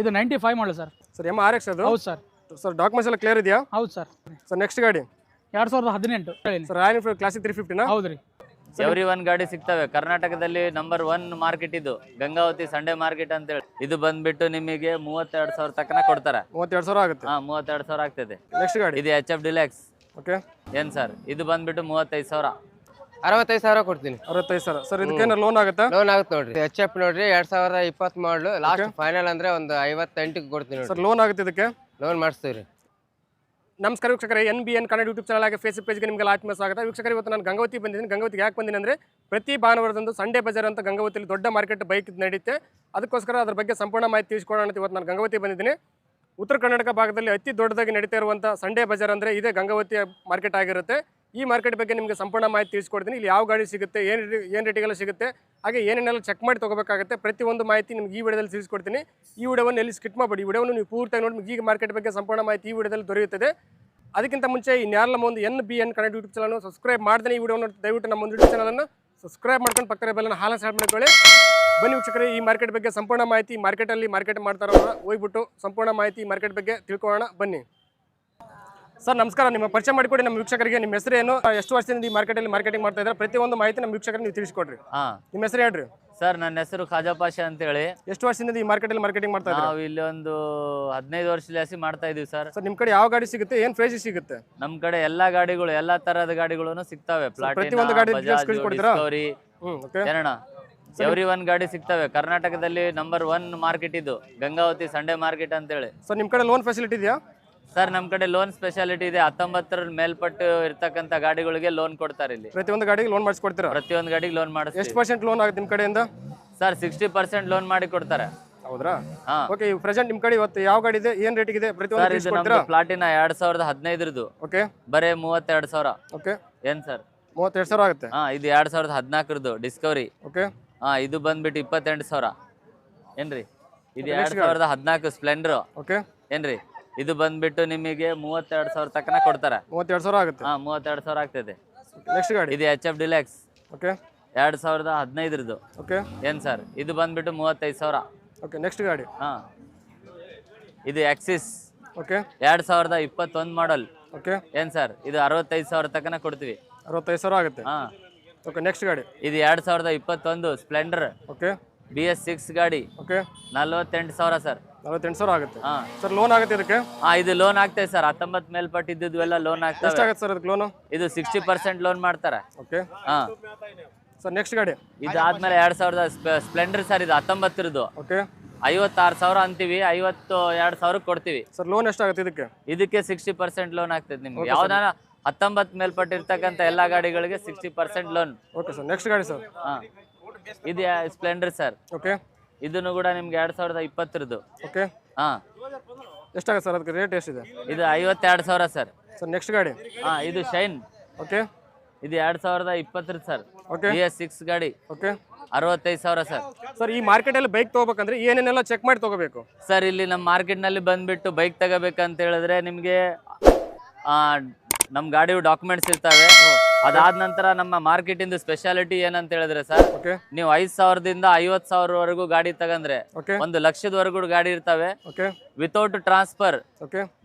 ಇದು ninety five model sir. Sir M R X ಅದು? ಹೌದು ಸರ್. ಸರ್ ಡಾಕ್ಯುಮೆಂಟ್ಸ್ ಎಲ್ಲ ಕ್ಲಿಯರ್ ಇದೆಯಾ? ಹೌದು ಸರ್. ಸರ್ ನೆಕ್ಸ್ಟ್ ಗಾಡಿ? ಎರಡು ಸಾವಿರದ ಹದಿನೆಂಟು. Sir Royal Enfield classic three ಫಿಫ್ಟಿನ ಹೌದು ರೀ ಎವ್ರಿ ಒನ್ ಗಾಡಿ ಸಿಗ್ತವೆ. ಕರ್ನಾಟಕದಲ್ಲಿ ನಂಬರ್ ಒನ್ ಮಾರ್ಕೆಟ್ ಇದು. ಗಂಗಾವತಿ ಸಂಡೇ ಮಾರ್ಕೆಟ್ ಅಂತ ಹೇಳಿ ಇದು ಬಂದ್ಬಿಟ್ಟು ನಿಮಗೆ ಮೂವತ್ತೆರಡು ಸಾವಿರ ತಕ್ಕನ ಕೊಡ್ತಾರೆ. ಮೂವತ್ತೆರಡು ಸಾವಿರ ಆಗುತ್ತೆ. ಹಾ ಮೂವತ್ತೆರಡು ಸಾವಿರ ಆಗ್ತದೆ. ನೆಕ್ಸ್ಟ್ ಗಾಡಿ? ಇದು ಎಚ್ ಎಫ್ ಡಿಲೆಕ್ಸ್ ಓಕೆ ಏನ್ ಸರ್? ಇದು ಬಂದ್ಬಿಟ್ಟು ಮೂವತ್ತೈದು ಸಾವಿರ. ಅರವತ್ತೈದು ಸಾವಿರ ಕೊಡ್ತೀನಿ. ಅರವತ್ತೈದು ಸಾವಿರ. ಸರ್ ಇದಕ್ಕೇನು ಲೋನ್ ಆಗುತ್ತಾ? ಲೋನ್ ಆಗುತ್ತೆ ನೋಡ್ರಿ. ಎಚ್ ಎಫ್ ನೋಡ್ರಿ ಎರಡ್ ಸಾವಿರದ ಇಪ್ಪತ್ತ್ ಮಾಡ್ಲು. ಲಾಸ್ಟ್ ಫೈನಲ್ ಅಂದ್ರೆ ಒಂದು ಐವತ್ತೆಂಟಿಗೆ ಕೊಡ್ತೀನಿ ನೋಡ್ರಿ. ಸರ್ ಲೋನ್ ಆಗುತ್ತೆ ಇದಕ್ಕೆ? ಲೋನ್ ಮಾಡಿಸ್ತೀವಿ ನಮಸ್ಕಾರ ವೀಕ್ಷಕರೇ N B N Kannada YouTube channel ಆಗಿ ಫೇಸ್ಬುಕ್ ಪೇಜ್ಗೆ ನಿಮಗೆ ಆತ್ಮ ಸ್ವಾಗತ. ವೀಕ್ಷಕರು ಇವತ್ತು ನಾನು ಗಂಗಾವತಿ ಬಂದಿದ್ದೀನಿ. ಗಂಗಾವತಿಗೆ ಯಾಕೆ ಬಂದಿನಿ ಅಂದರೆ ಪ್ರತಿ ಭಾನುವಾರದಂದು ಸಂಡೇ ಬಜಾರ್ ಅಂತ ಗಂಗಾವತಿಯಲ್ಲಿ ದೊಡ್ಡ ಮಾರ್ಕೆಟ್ ಬೈಕ್ ನಡೆಯುತ್ತೆ ಅದಕ್ಕೋಸ್ಕರ ಅದ್ರ ಬಗ್ಗೆ ಸಂಪೂರ್ಣ ಮಾಹಿತಿ ತಿಳಿಸ್ಕೊಡೋಣ ಅಂತ ಇವತ್ತು ನಾನು ಗಂಗಾವತಿ ಬಂದಿದ್ದೀನಿ. ಉತ್ತರ ಕರ್ನಾಟಕ ಭಾಗದಲ್ಲಿ ಅತಿ ದೊಡ್ಡದಾಗಿ ನಡೀತಾ ಇರುವಂಥ ಸಂಡೇ ಬಜಾರ್ ಅಂದರೆ ಇದೇ ಗಂಗಾವತಿ ಮಾರ್ಕೆಟ್ ಆಗಿರುತ್ತೆ. ಈ ಮಾರ್ಕೆಟ್ ಬಗ್ಗೆ ನಿಮಗೆ ಸಂಪೂರ್ಣ ಮಾಹಿತಿ ತಿಳಿಸ್ಕೊಡ್ತೀನಿ. ಇಲ್ಲಿ ಯಾವ ಗಾಡಿ ಸಿಗುತ್ತೆ, ಏನು ಏನು ರೇಟಿಗೆಲ್ಲ ಸಿಗುತ್ತೆ, ಹಾಗೆ ಏನೇನೆಲ್ಲ ಚೆಕ್ ಮಾಡಿ ತೊಗೋಬೇಕಾಗುತ್ತೆ. ಪ್ರತಿಯೊಂದು ಮಾಹಿತಿ ನಿಮ್ಗೆ ಈ ವಿಡಿಯೋದಲ್ಲಿ ತಿಳಿಸ್ಕೊಡ್ತೀನಿ. ಈ ವಿಡಿಯೋವನ್ನು ಎಲ್ಲಿ ಸ್ಕಿಟ್ ಮಾಡಬೇಡಿ. ಈ ವಿಡಿಯೋವನ್ನು ನೀವು ಪೂರ್ತಿಯಾಗಿ ನೋಡಿ ಈಗ ಮಾರ್ಕೆಟ್ ಬಗ್ಗೆ ಸಂಪೂರ್ಣ ಮಾಹಿತಿ ಈ ವಿಡಿಯೋದಲ್ಲಿ ದೊರೆಯುತ್ತದೆ. ಅದಕ್ಕಿಂತ ಮುಂಚೆ ಈ ಒಂದು N B N Kannada YouTube channel subscribe ಮಾಡ್ದೇ ಈ ವಿಡಿಯೋನ ದಯವಿಟ್ಟು ನಮ್ಮ ಒಂದು ಯೂಟ್ಯೂಬ್ ಚಾನಲನ್ನು ಸಬ್ಸ್ಕ್ರೈಬ್ ಮಾಡ್ಕೊಂಡು ಪಕ್ಕದ ಬೆಲ್ಲನ ಹಾಲ ಸ್ಟಾರ್ಟ್ ಮಾಡ್ಕೊಳ್ಳಿ. ಬನ್ನಿ ವೀಕ್ಷಕರೇ, ಈ ಮಾರ್ಕೆಟ್ ಬಗ್ಗೆ ಸಂಪೂರ್ಣ ಮಾಹಿತಿ ಮಾರ್ಕೆಟಲ್ಲಿ ಮಾರ್ಕೆಟ್ ಮಾಡ್ತಾರೋ ಹೋಗ್ಬಿಟ್ಟು ಸಂಪೂರ್ಣ ಮಾಹಿತಿ ಮಾರ್ಕೆಟ್ ಬಗ್ಗೆ ತಿಳ್ಕೊಳ್ಳೋಣ. ಬನ್ನಿ. ಸರ್ ನಮಸ್ಕಾರ. ನಿಮ್ಮ ಪರಿಚಯ ಮಾಡಿಕೊಡಿ ನಮ್ಮ ವೀಕ್ಷಕರಿಗೆ. ನಿಮ್ಮ ಹೆಸರು ಏನು? ಎಷ್ಟು ವರ್ಷದಿಂದ ಈ ಮಾರ್ಕೆಟಲ್ಲಿ ಮಾರ್ಕೆಟಿಂಗ್ ಮಾಡ್ತಾ ಇದ್ದಾರೆ? ಪ್ರತಿಯೊಂದು ಮಾಹಿತಿ ನಮ್ಮ ವೀಕ್ಷಕರಿಗೆ ನೀವು ತಿಳಿಸ್ಕೊಡ್ರಿ. ಹಾ. ನಿಮ್ಮ ಹೆಸರು ಹೇಳ್ರಿ. ಸರ್ ನನ್ನ ಹೆಸರು ಖಾಜಾ ಪಾಷಾ ಅಂತೇಳಿ. ಎಷ್ಟು ವರ್ಷದಿಂದ ಈ ಮಾರ್ಕೆಟಲ್ಲಿ ಮಾರ್ಕೆಟಿಂಗ್ ಮಾಡ್ತಾ ಇದ್ದಾರೆ? ನಾವು ಇಲ್ಲಿ ಒಂದು ಹದಿನೈದು ವರ್ಷಲಾಸಿ ಮಾಡ್ತಾ ಇದೀವಿ ಸರ್. ಸರ್ ನಿಮ್ಮ ಕಡೆ ಯಾವ ಗಾಡಿ ಸಿಗುತ್ತೆ? ಏನು ಪ್ರೈಸ್ ಸಿಗುತ್ತೆ? ನಮ್ ಕಡೆ ಎಲ್ಲಾ ಗಾಡಿಗಳು ಎಲ್ಲಾ ತರಹದ ಗಾಡಿಗಳು ಸಿಗ್ತವೆ. ಪ್ರತಿಯೊಂದು ಗಾಡಿ details ಕಳ್ಸ್ಕೊಡ್ತೀರಾ? ಡಿಸ್ಕವರಿ ಹ್ಞೂ ಓಕೆ ಏನಣ್ಣ? ಎವ್ರಿ ಒನ್ ಗಾಡಿ ಸಿಗ್ತವೆ. ಕರ್ನಾಟಕದಲ್ಲಿ ನಂಬರ್ ಒನ್ ಮಾರ್ಕೆಟ್ ಇದು. ಗಂಗಾವತಿ ಸಂಡೇ ಮಾರ್ಕೆಟ್ ಅಂತ ಹೇಳಿ ಸರ್ ನಿಮ್ಮ ಕಡೆ ಲೋನ್ ಫೆಸಿಲಿಟಿ ಇದೆಯಾ? ಸರ್ ನಮ್ ಕಡೆ ಲೋನ್ ಸ್ಪೆಷಾಲಿಟಿ ಇದೆ. ಹತ್ತೊಂಬತ್ತರ ಮೇಲ್ಪಟ್ಟು ಇರ್ತಕ್ಕಂಥ ಗಾಡಿಗಳಿಗೆ ಲೋನ್ ಕೊಡ್ತಾರೆ ಇಲ್ಲಿ. ಪ್ರತಿಯೊಂದು ಗಾಡಿಗೆ ಲೋನ್ ಮಾಡಿಸ್ಕೊಡ್ತೀರಾ? ಪ್ರತಿಯೊಂದು ಗಾಡಿಗೆ ಲೋನ್ ಎಷ್ಟು ಮಾಡಿಸ್ತೀವಿ ಪರ್ಸೆಂಟ್ ಲೋನ್ ಆಗುತ್ತೆ ನಿಮ್ಮ ಕಡೆಯಿಂದ? ಸರ್ ಸಿಕ್ಸ್ಟಿ ಪರ್ಸೆಂಟ್ ಲೋನ್ ಮಾಡಿ ಕೊಡ್ತಾರೆ. ಹೌದ್ರಾ? ಹಾ. ಓಕೆ ಪ್ರೆಸೆಂಟ್ ನಿಮ್ಮ ಕಡೆ ಇವತ್ತು ಯಾವ ಗಾಡಿ ಇದೆ? ಏನ್ ರೇಟ್ ಇದೆ? ಸರ್ ಪ್ರತಿಯೊಂದು ಇದು ಪ್ಲಾಟಿನ ಎರಡ್ ಸಾವಿರದ ಹದಿನೈದರದು ಓಕೆ ಬರೇ ಮೂವತ್ತೆರಡು ಸಾವಿರ. ಓಕೆ ಏನ್ ಸರ್? ಮೂವತ್ತೆರಡು ಸಾವಿರ ಆಗುತ್ತೆ? ಹಾ ಇದು ಎರಡ್ ಸಾವಿರದ ಹದಿನಾಲ್ಕರದು ಡಿಸ್ಕವರಿ ಓಕೆ ಹಾ ಇದು ಬಂದ್ಬಿಟ್ಟು ಇಪ್ಪತ್ತೆಂಟು ಸಾವಿರ. ಏನ್ರಿ? ಇದು ಎರಡ್ ಸಾವಿರದ ಹದಿನಾಲ್ಕು ಸ್ಪ್ಲೆಂಡರ್ ಓಕೆ ಏನ್ರಿ? ಇದು ಬಂದ್ಬಿಟ್ಟು ನಿಮಗೆ ಮೂವತ್ತೆರಡು ಸಾವಿರ ತಕ್ಕನ ಕೊಡ್ತಾರೆ. ಮೂವತ್ತೆರಡು ಸಾವಿರ ಆಗುತ್ತೆ. ಹಾ ಮೂವತ್ತೆರಡು ಸಾವಿರ ಆಗ್ತದೆ. ನೆಕ್ಸ್ಟ್ ಗಾಡಿ. ಇದು ಎಚ್ ಎಫ್ ಡಿಲೆಕ್ಸ್ ಓಕೆ ಎರಡ್ ಸಾವಿರದ ಹದಿನೈದರದ್ದು. ಓಕೆ ಏನ್ ಸರ್? ಇದು ಬಂದ್ಬಿಟ್ಟು ಮೂವತ್ತೈದು ಸಾವಿರ. ಓಕೆ ನೆಕ್ಸ್ಟ್ ಗಾಡಿ. ಹಾ. ಇದು ಎಕ್ಸಿಸ್ ಓಕೆ ಎರಡ್ ಸಾವಿರದ ಇಪ್ಪತ್ತೊಂದು ಮಾಡಲ್ ಓಕೆ ಏನ್ ಸರ್? ಇದು ಅರವತ್ತೈದು ಸಾವಿರ ತಕ್ಕನ ಕೊಡ್ತೀವಿ. ಅರವತ್ತೈದು ಸಾವಿರ ಆಗುತ್ತೆ. ಹಾ. ಓಕೆ ನೆಕ್ಸ್ಟ್ ಗಾಡಿ. ಇದು ಎರಡ್ ಸಾವಿರದ ಇಪ್ಪತ್ತೊಂದು splendor okay B S six ಗಾಡಿ. ಓಕೆ ನಲ್ವತ್ತೆಂಟು ಸಾವಿರ ಸರ್. ನಲವತ್ತೆಂಟು ಸಾವಿರ ಆಗುತ್ತೆ. ಹಾ. ಸರ್ ಲೋನ್ ಆಗುತ್ತೆ ಇದಕ್ಕೆ? ಹಾ ಇದು ಲೋನ್ ಆಗ್ತದೆ ಸರ್. ಹತ್ತೊಂಬತ್ತು ಮೇಲ್ಪಟ್ಟು ಇದ್ದಿದ್ದು ಎಲ್ಲ ಲೋನ್ ಆಗ್ತವೆ. ಎಷ್ಟಾಗುತ್ತೆ ಸರ್ ಅದಕ್ಕೆ ಲೋನು ಇದು ಸಿಕ್ಸ್ಟಿ ಪರ್ಸೆಂಟ್ ಲೋನ್ ಮಾಡ್ತಾರೆ. ಓಕೆ ಹಾ. ಸರ್ ನೆಕ್ಸ್ಟ್ ಗಾಡಿ? ಇದಾದ್ಮೇಲೆ ಎರಡ್ ಸಾವಿರದ ಸ್ಪ್ಲೆಂಡರ್ ಸರ್ ಇದು ಹತ್ತೊಂಬತ್ತರದು. ಓಕೆ ಐವತ್ತಾರು ಸಾವಿರ ಅಂತೀವಿ ಐವತ್ತು ಎರಡು ಸಾವಿರಕ್ಕೆ ಕೊಡ್ತೀವಿ. ಸರ್ ಲೋನ್ ಎಷ್ಟಾಗುತ್ತೆ ಇದಕ್ಕೆ? ಇದಕ್ಕೆ ಸಿಕ್ಸ್ಟಿ ಪರ್ಸೆಂಟ್ ಲೋನ್ ಆಗ್ತದೆ ನಿಮ್ಗೆ. ಯಾವ್ದಾರ ಹತ್ತೊಂಬತ್ತು ಮೇಲ್ಪಟ್ಟಿರ್ತಕ್ಕಂಥ ಎಲ್ಲ ಗಾಡಿಗಳಿಗೆ sixty percent loan okay sir next ಗಾಡಿ ಸರ್ ಹಾ. ಇದು ಸ್ಪ್ಲೆಂಡರ್ ಸರ್. ಓಕೆ ಇದನ್ನು ಕೂಡ ನಿಮ್ಗೆ ಎರಡ್ ಸಾವಿರದ ಇಪ್ಪತ್ತರದ್ದು. ಓಕೆ ಹಾ. ಎಷ್ಟಾಗುತ್ತೆ ಸರ್ ಅದಕ್ಕೆ ರೇಟ್ ಎಷ್ಟಿದೆ? ಇದು ಐವತ್ತೆರಡು ಸಾವಿರ ಸರ್. ಸರ್ ನೆಕ್ಸ್ಟ್ ಗಾಡಿ? ಹಾ ಇದು ಶೈನ್. ಓಕೆ ಇದು ಎರಡ್ ಸಾವಿರದ ಇಪ್ಪತ್ತರದ್ದು ಸರ್. ಓಕೆ ಎಸ್ ಸಿಕ್ಸ್ ಗಾಡಿ. ಓಕೆ ಅರವತ್ತೈದು ಸಾವಿರ ಸರ್. ಸರ್ ಈ ಮಾರ್ಕೆಟಲ್ಲಿ ಬೈಕ್ ತಗೋಬೇಕಂದ್ರೆ ಏನೇನೆಲ್ಲ ಚೆಕ್ ಮಾಡಿ ತಗೋಬೇಕು? ಸರ್ ಇಲ್ಲಿ ನಮ್ಮ ಮಾರ್ಕೆಟ್ನಲ್ಲಿ ಬಂದ್ಬಿಟ್ಟು ಬೈಕ್ ತಗೋಬೇಕಂತ ಹೇಳಿದ್ರೆ ನಿಮಗೆ ನಮ್ಮ ಗಾಡಿ ಡಾಕ್ಯುಮೆಂಟ್ಸ್ ಇರ್ತವೆ. ಅದಾದ ನಂತರ ನಮ್ಮ ಮಾರ್ಕೆಟಿಂದು ಸ್ಪೆಷಾಲಿಟಿ ಏನಂತ ಹೇಳಿದ್ರೆ ಸರ್ ನೀವು ಐದ್ ಸಾವಿರದಿಂದ ಐವತ್ ಸಾವಿರವರೆಗೂ ಗಾಡಿ ತಗಂದ್ರೆ ಒಂದು ಲಕ್ಷದವರೆಗೂ ಗಾಡಿ ಇರ್ತವೆ. ವಿತೌಟ್ ಟ್ರಾನ್ಸ್ಫರ್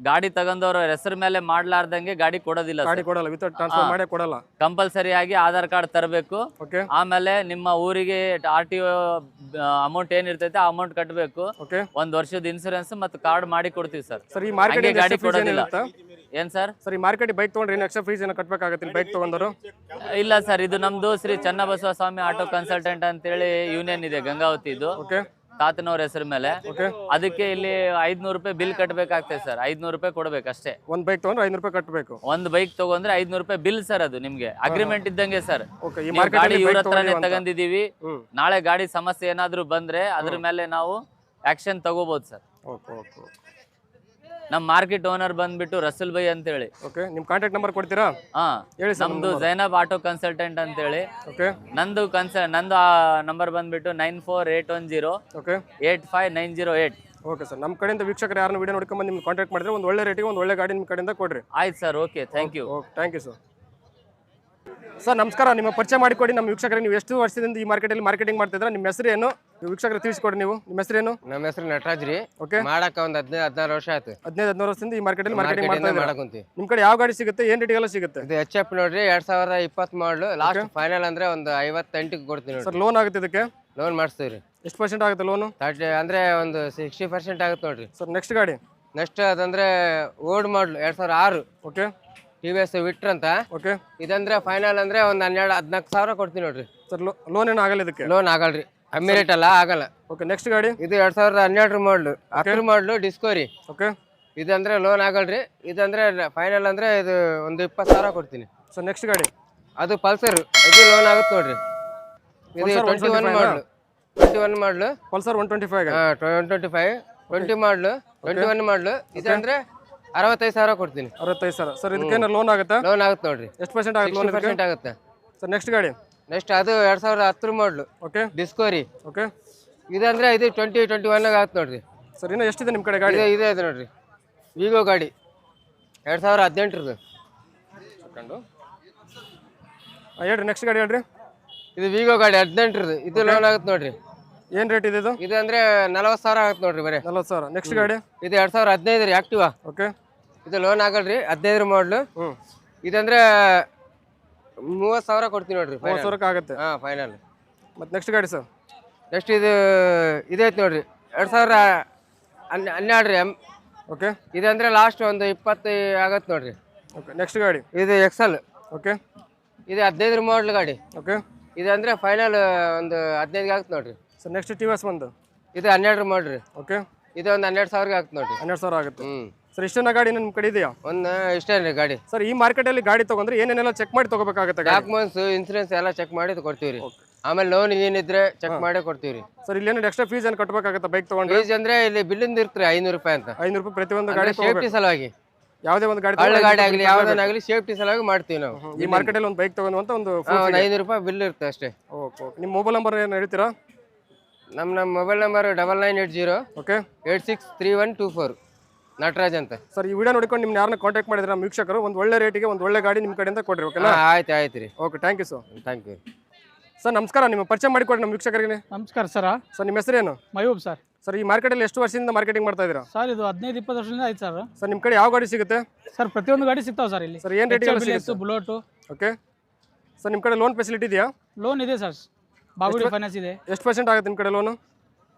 ಗಾಡಿ ತಗೊಂಡವ್ರ ಹೆಸರು ಮೇಲೆ ಮಾಡ್ಲಾರ್ದಂಗೆ ಗಾಡಿ ಕೊಡೋದಿಲ್ಲ ಕೊಡಲ್ಲ. ವಿತೌಟ್ ಟ್ರಾನ್ಸ್ಫರ್ ಮಾಡೇ ಕೊಡಲ್ಲ. ಕಂಪಲ್ಸರಿ ಆಗಿ ಆಧಾರ್ ಕಾರ್ಡ್ ತರಬೇಕು. ಆಮೇಲೆ ನಿಮ್ಮ ಊರಿಗೆ ಆರ್ ಟಿ ಅಮೌಂಟ್ ಏನಿರ್ತೈತೆ ಆ ಅಮೌಂಟ್ ಕಟ್ಟಬೇಕು ಓಕೆ ಒಂದ್ ವರ್ಷದ ಇನ್ಸೂರೆನ್ಸ್ ಮತ್ತೆ ಕಾರ್ಡ್ ಮಾಡಿ ಕೊಡ್ತೀವಿ ಸರ್ ಗಾಡಿ ಕೊಡೋದಿಲ್ಲ. ಏನ್ ಸರ್? ಸರ್ ಈ ಮಾರ್ಕೆಟ್ ಬೈಕ್ ತೊಗೊಂಡ್ರೆ ಏನು ಎಕ್ಸ್ಟ್ರಾ ಫೀಸ್ ಏನೋ ಕಟ್ಟಬೇಕಾಗತ್ತೆ ಬೈಕ್ ತಗೊಂಡ್ರು? ಇಲ್ಲ ಸರ್ ಇದು ನಮ್ದು ಶ್ರೀ ಚನ್ನಬಸವ ಸ್ವಾಮಿ ಆಟೋ ಕನ್ಸಲ್ಟೆಂಟ್ ಅಂತೇಳಿ ಯೂನಿಯನ್ ಇದೆ ಗಂಗಾವತಿ ಇದು ತಾತನವ್ರ ಹೆಸರು ಮೇಲೆ. ಅದಕ್ಕೆ ಇಲ್ಲಿ ಐದ್ನೂರು ರೂಪಾಯಿ ಬಿಲ್ ಕಟ್ಟಬೇಕಾಗ್ತದೆ ಸರ್ ಐದ್ನೂರು ರೂಪಾಯಿ ಕೊಡ್ಬೇಕು ಅಷ್ಟೇ. ಒಂದ್ ಬೈಕ್ ತೊಗೊಂಡ್ರೆ ಐನೂರು ರೂಪಾಯಿ ಕಟ್ಟಬೇಕು ಒಂದು ಬೈಕ್ ತಗೊಂಡ್ರೆ ಐದ್ನೂರು ರೂಪಾಯಿ ಬಿಲ್ ಸರ್ ಅದು ನಿಮ್ಗೆ. ಅಗ್ರಿಮೆಂಟ್ ಇದ್ದಂಗೆ ಸರ್. ಗಾಡಿ ಇವ್ರ ಹತ್ರನೇ ತಗೊಂಡಿದೀವಿ ನಾಳೆ ಗಾಡಿ ಸಮಸ್ಯೆ ಏನಾದ್ರೂ ಬಂದ್ರೆ ಅದ್ರ ಮೇಲೆ ನಾವು ಆಕ್ಷನ್ ತಗೋಬಹುದು ಸರ್. ಓಕೆ ಓಕೆ ನಮ್ಮ ಮಾರ್ಕೆಟ್ ಓನರ್ ಬಂದ್ಬಿಟ್ಟು ರಸಲ್ ಬೈ ಅಂತೇಳಿ. ಓಕೆ ನಿಮ್ಮ ಕಾಂಟ್ಯಾಕ್ಟ್ ನಂಬರ್ ಕೊಡ್ತೀರಾ? ಹಾ ಹೇಳಿ ಸರ್ ನಮ್ದು ಜೈನಬ್ ಆಟೋ ಕನ್ಸಲ್ಟೆಂಟ್ ಅಂತೇಳಿ. ಓಕೆ ನಂದು ಕನ್ಸಲ್ ನಂದು ನಂಬರ್ ಬಂದ್ಬಿಟ್ಟು nine four eight one zero okay eight five nine zero eight okay sir ನಮ್ಮ ಕಡೆಯಿಂದ ವೀಕ್ಷಕರು ಯಾರನ್ನ ವಿಡಿಯೋ ನೋಡ್ಕೊಂಡು ನಿಮ್ಗೆ ಕಾಂಟ್ಯಾಕ್ಟ್ ಮಾಡಿದ್ರೆ ಒಂದು ಒಳ್ಳೆ ರೇಟಿಗೆ ಒಂದು ಒಳ್ಳೆ ಗಾಡಿ ನಿಮ್ಮ ಕಡೆಯಿಂದ ಕೊಡ್ರಿ. ಆಯ್ತು sir okay thank you okay thank you sir sir ನಮಸ್ಕಾರ. ನಿಮ್ಮ ಪರಿಚಯ ಮಾಡಿಕೊಡಿ. ನಮ್ಮ ವೀಕ್ಷಕರಿಗೆ ನೀವು ಎಷ್ಟು ವರ್ಷದಿಂದ ಈ ಮಾರ್ಕೆಟಲ್ಲಿ ಮಾರ್ಕೆಟಿಂಗ್ ಮಾಡ್ತಿದ್ರೆ ನಿಮ್ಮ ಹೆಸರು ಏನು? ವೀಕ್ಷಕರು ತಿಳಿಸ್ಕೊಡಿ ನೀವು. ನಿಮ್ಮ ಹೆಸರೇನು ನಮ್ಮ ಹೆಸರು ನಟರಾಜ್ ರೀ. ಓಕೆ ಮಾಡಕ್ಕ ಒಂದು ಹದಿನೈದು ಹದಿನಾರು ವರ್ಷ ಆಯ್ತು. ಹದಿನೈದು ಹದಿನಾರು ವರ್ಷದಿಂದ ಈ ಮಾರ್ಕೆಟಲ್ಲಿ ಮಾರ್ಕೆಟಿಂಗ್ ಮಾಡ್ತಾ ಇದ್ದೀರಾ? ಮಾಡಕ್ ನಿಮ್ಮ ಕಡೆ ಯಾವ ಗಾಡಿ ಸಿಗುತ್ತೆ? ಏನು ರೇಟಿಗೆಲ್ಲ ಸಿಗುತ್ತೆ? ಇದು ಎಚ್ ಎಫ್ ನೋಡ್ರಿ ಎರಡ್ ಸಾವಿರದ ಇಪ್ಪತ್ತ್ ಮಾಡಲು ಲಾಸ್ಟ್ ಫೈನಲ್ ಅಂದ್ರೆ ಒಂದು ಐವತ್ತೆಂಟಿಗೆ ಕೊಡ್ತೀನಿ ನೋಡಿ ಸರ್ ಲೋನ್ ಆಗುತ್ತೆ ಇದಕ್ಕೆ? ಲೋನ್ ಮಾಡಿಸ್ತೀವಿ ರೀ. ಎಷ್ಟು ಪರ್ಸೆಂಟ್ ಆಗುತ್ತೆ ಲೋನು ತರ್ಟಿ ಅಂದ್ರೆ ಒಂದು ಸಿಕ್ಸ್ಟಿ ಪರ್ಸೆಂಟ್ ಆಗುತ್ತೆ ನೋಡ್ರಿ. ಸರ್ ನೆಕ್ಸ್ಟ್ ಗಾಡಿ? ನೆಕ್ಸ್ಟ್ ಅದಂದ್ರೆ ಓಲ್ಡ್ ಮಾಡಲು ಎರಡ್ ಸಾವಿರ ಆರು. ಓಕೆ ಟಿ ವಿ ಎಸ್ ವಿಟ್ರ್ ಅಂತ ಓಕೆ ಇದಂದ್ರೆ ಫೈನಲ್ ಅಂದ್ರೆ ಒಂದ್ ಹನ್ನೆರಡು ಹದಿನಾಲ್ಕು ಸಾವಿರ ಕೊಡ್ತೀನಿ ನೋಡ್ರಿ. ಸರ್ ಲೋನ್ ಏನು ಆಗಲ್ಲ ಇದಕ್ಕೆ? ಲೋನ್ ಆಗಲ್ರಿ. ಕಮ್ಮಿ ರೇಟ್ ಅಲ್ಲ ಆಗಲ್ಲ. ಓಕೆ ನೆಕ್ಸ್ಟ್ ಗಾಡಿ? ಇದು ಎರಡ್ ಸಾವಿರದ ಹನ್ನೆರಡರ ಮಾಡ್ಲು ಹತ್ತರ ಮಾಡ್ಲು ಡಿಸ್ಕೋರಿ ಓಕೆ ಇದಂದ್ರೆ ಲೋನ್ ಆಗಲ್ರಿ. ಇದಂದ್ರೆ ಫೈನಲ್ ಅಂದ್ರೆ ಇದು ಒಂದು ಇಪ್ಪತ್ತು ಸಾವಿರ ಕೊಡ್ತೀನಿ. ಸರ್ ನೆಕ್ಸ್ಟ್ ಗಾಡಿ? ಅದು ಪಲ್ಸರ್ ಇದು ಲೋನ್ ಆಗುತ್ತೆ ನೋಡ್ರಿ. ಇದು twenty one 125 model twenty one model Pulsar one twenty five twenty five twenty model twenty one model ಇದಂದ್ರೆ ಅರವತ್ತೈದು ಸಾವಿರ ಕೊಡ್ತೀನಿ. ಅರವತ್ತೈದು ಸಾವಿರ. ಸರ್ ಇದಕ್ಕೇನು ಲೋನ್ ಆಗುತ್ತಾ? ಲೋನ್ ಆಗುತ್ತೆ ನೋಡ್ರಿ. ಎಷ್ಟು ಪರ್ಸೆಂಟ್ ಆಗುತ್ತೆ ಲೋನ್ ಪರ್ಸೆಂಟ್ ಆಗುತ್ತೆ. ಸರ್ ನೆಕ್ಸ್ಟ್ ಗಾಡಿ? ನೆಕ್ಸ್ಟ್ ಅದು ಎರಡು ಸಾವಿರದ ಹತ್ತರ ಮಾಡಲು ಓಕೆ ಡಿಸ್ಕೋರಿ ಓಕೆ ಇದಂದ್ರೆ ಇದು ಟ್ವೆಂಟಿ ಟ್ವೆಂಟಿ ಒನ್ ಆಗುತ್ತೆ ನೋಡ್ರಿ. ಸರ್ ಇನ್ನೂ ಎಷ್ಟಿದೆ ನಿಮ್ಮ ಕಡೆ ಗಾಡಿ? ಇದೆ ಇದೆ ನೋಡ್ರಿ. ವಿಗೋ ಗಾಡಿ. ಎರಡು ಸಾವಿರ ಹದಿನೆಂಟರದು ಹಾಂ ಹೇಳ್ರಿ ನೆಕ್ಸ್ಟ್ ಗಾಡಿ ಹೇಳ್ರಿ. ಇದು ವಿವೋ ಗಾಡಿ ಹದಿನೆಂಟರದು ಇದು ಲೋನ್ ಆಗುತ್ತೆ ನೋಡ್ರಿ. ಏನು ರೇಟ್ ಇದೆ ಇದು? ಇದು ಅಂದ್ರೆ ನಲವತ್ತು ಸಾವಿರ ಆಗುತ್ತೆ ನೋಡ್ರಿ ಬರೀ. ನಲವತ್ತು ಸಾವಿರ. ನೆಕ್ಸ್ಟ್ ಗಾಡಿ? ಇದು ಎರಡು ಸಾವಿರ ಹದಿನೈದು ರೀ ಆಕ್ಟಿವಾ ಓಕೆ ಇದು ಲೋನ್ ಆಗಲ್ರಿ ಹದಿನೈದು ಮಾಡ್ಲು ಹ್ಞೂ ಇದಂದ್ರೆ ಮೂವತ್ತು ಸಾವಿರ ಕೊಡ್ತೀನಿ ನೋಡ್ರಿ ಮೂವತ್ತು ಸಾವಿರಕ್ಕೆ ಆಗುತ್ತೆ? ಹಾಂ ಫೈನಲ್ ಮತ್ತು ನೆಕ್ಸ್ಟ್ ಗಾಡಿ ಸರ್ ನೆಕ್ಸ್ಟ್ ಇದು ಇದೈತೆ ನೋಡ್ರಿ ಎರಡು ಸಾವಿರ ಹನ್ನೆ ಹನ್ನೆರಡು ರೀ ಎಂ ಓಕೆ ಇದಂದ್ರೆ ಲಾಸ್ಟ್ ಒಂದು ಇಪ್ಪತ್ತು ಆಗತ್ತೆ ನೋಡ್ರಿ. ಓಕೆ ನೆಕ್ಸ್ಟ್ ಗಾಡಿ? ಇದು ಎಕ್ಸಲ್ ಓಕೆ ಇದು ಹದಿನೈದು ಮಾಡಲ್ ಗಾಡಿ. ಓಕೆ ಇದಂದ್ರೆ ಫೈನಲ್ ಒಂದು ಹದಿನೈದು ಆಗುತ್ತೆ ನೋಡ್ರಿ. Sir next T V S ಬಂದು? ಇದು ಹನ್ನೆರಡು ಮಾಡ್ರಿ ಓಕೆ ಇದು ಒಂದು ಹನ್ನೆರಡು ಸಾವಿರಗೆ ಆಗುತ್ತೆ ನೋಡ್ರಿ. ಹನ್ನೆರಡು ಸಾವಿರ ಆಗುತ್ತೆ. ಹ್ಞೂ ಸರ್ ಇಷ್ಟನ್ನ ಗಾಡಿ ನಿಮ್ಮ ಕಡೆ ಇದೆಯಾ? ಒಂದ್ ಇಷ್ಟೇ ರೀ ಗಾಡಿ. ಸರ್ ಈ ಮಾರ್ಕೆಟ್ ಅಲ್ಲಿ ಗಾಡಿ ತಗೊಂಡ್ರೆ ಏನೇನೆಲ್ಲ ಚೆಕ್ ಮಾಡಿ ತಗೋಬೇಕಾಗುತ್ತೆ ಡಾಕ್ಯುಮೆಂಟ್ಸ್ ಇನ್ಸೂರೆನ್ಸ್ ಎಲ್ಲ ಚೆಕ್ ಮಾಡಿ ಕೊಡ್ತೀವಿ ರೀ ಆಮೇಲೆ ಲೋನ್ ಏನಿದ್ರೆ ಚೆಕ್ ಮಾಡಿ ಕೊಡ್ತೀವಿ ರೀ ಸರ್ ಇಲ್ಲೇನು ಎಕ್ಸ್ಟ್ರಾ ಫೀಸ್ ಏನು ಕಟ್ಟಬೇಕಾಗುತ್ತೆ ಬೈಕ್ ತಗೊಂಡ್ರೆ? ಫೀಸ್ ಅಂದ್ರೆ ಇಲ್ಲಿ ಬಿಲ್ಲಿಂದ ಇರ್ತೀರಿ ಐನೂರು ರೂಪಾಯಿ ಅಂತ. ಐನೂರು ರೂಪಾಯಿ ಪ್ರತಿಯೊಂದು ಗಾಡಿ ಸೇಫ್ಟಿ ಸಲುವಾಗಿ. ಯಾವುದೇ ಒಂದು ಗಾಡಿ ಒಳ್ಳೆ ಗಾಡಿ ಆಗಲಿ ಯಾವ್ದನ್ನಾಗಲಿ ಸೇಫ್ಟಿ ಸಲುವಾಗಿ ಮಾಡ್ತೀವಿ ನಾವು. ಈ ಮಾರ್ಕೆಟ್ ಅಲ್ಲಿ ಒಂದು ಬೈಕ್ ತಗೊಂಡು ಅಂತ ಒಂದು ಐನೂರು ರೂಪಾಯಿ ಬಿಲ್ ಇರುತ್ತೆ ಅಷ್ಟೇ. ಓಕೆ ನಿಮ್ಮ ಮೊಬೈಲ್ ನಂಬರ್ ಏನು ಹೇಳ್ತೀರಾ? ನಮ್ಮ ನಮ್ಮ mobile number double nine eight zero okay eight six three one two four Nataraj ಅಂತ. ಸರ್ ಈ ವಿಡಿಯೋ ನೋಡಿಕೊಂಡು ನಿಮ್ಮ ಯಾರನ್ನ ಕಾಂಟ್ಯಾಕ್ಟ್ ಮಾಡಿದ್ರೆ ನಮ್ಮ ವೀಕ್ಷಕರು ಒಂದು ಒಳ್ಳೆ ರೇಟಿಗೆ ಒಂದು ಒಳ್ಳೆ ಗಾಡಿ ನಿಮ್ಮ ಕಡೆಯಿಂದ ಕೊಡ್ರಿ ಓಕೆನಾ ಆಯ್ತು ಆಯ್ತು ರೀ. Okay thank you sir thank you sir ನಮಸ್ಕಾರ ನಿಮ್ಮ ಪರಿಚಯ ಮಾಡಿಕೊಡಿ ನಮ್ಮ ವೀಕ್ಷಕರಿಗೆ. ನಮಸ್ಕಾರ ಸರ್ ಸರ್ ನಿಮ್ಮ ಹೆಸರೇನು? ಮಯೂಬ್ ಸರ್ ಸರ್ ಈ ಮಾರ್ಕೆಟಲ್ಲಿ ಎಷ್ಟು ವರ್ಷದಿಂದ ಮಾರ್ಕೆಟಿಂಗ್ ಮಾಡ್ತಾ ಇದ್ದೀರಾ? ಸರ್ ಇದು ಹದಿನೈದು ಇಪ್ಪತ್ತು ವರ್ಷದಿಂದ ಆಯ್ತು ಸರ್ ಸರ್ ನಿಮ್ಮ ಕಡೆ ಯಾವ ಗಾಡಿ ಸಿಗುತ್ತೆ? ಸರ್ ಪ್ರತಿಯೊಂದು ಗಾಡಿ ಸಿಗ್ತಾವೆ ಸರ್ ಇಲ್ಲಿ. ಸರ್ ಏನು ಸಿಗುತ್ತೆ? ಬುಲೋಟು ಓಕೆ ಸರ್ ನಿಮ್ಮ ಕಡೆ ಲೋನ್ ಫೆಸಿಲಿಟಿ ಇದೆಯಾ? ಲೋನ್ ಇದೆ ಸರ್ ಬಾಗುಡಿ ಫೈನಾನ್ಸ್ ಇದೆ. ಎಷ್ಟು ಪರ್ಸೆಂಟ್ ಆಗುತ್ತೆ ನಿಮ್ಮ ಕಡೆ ಲೋನು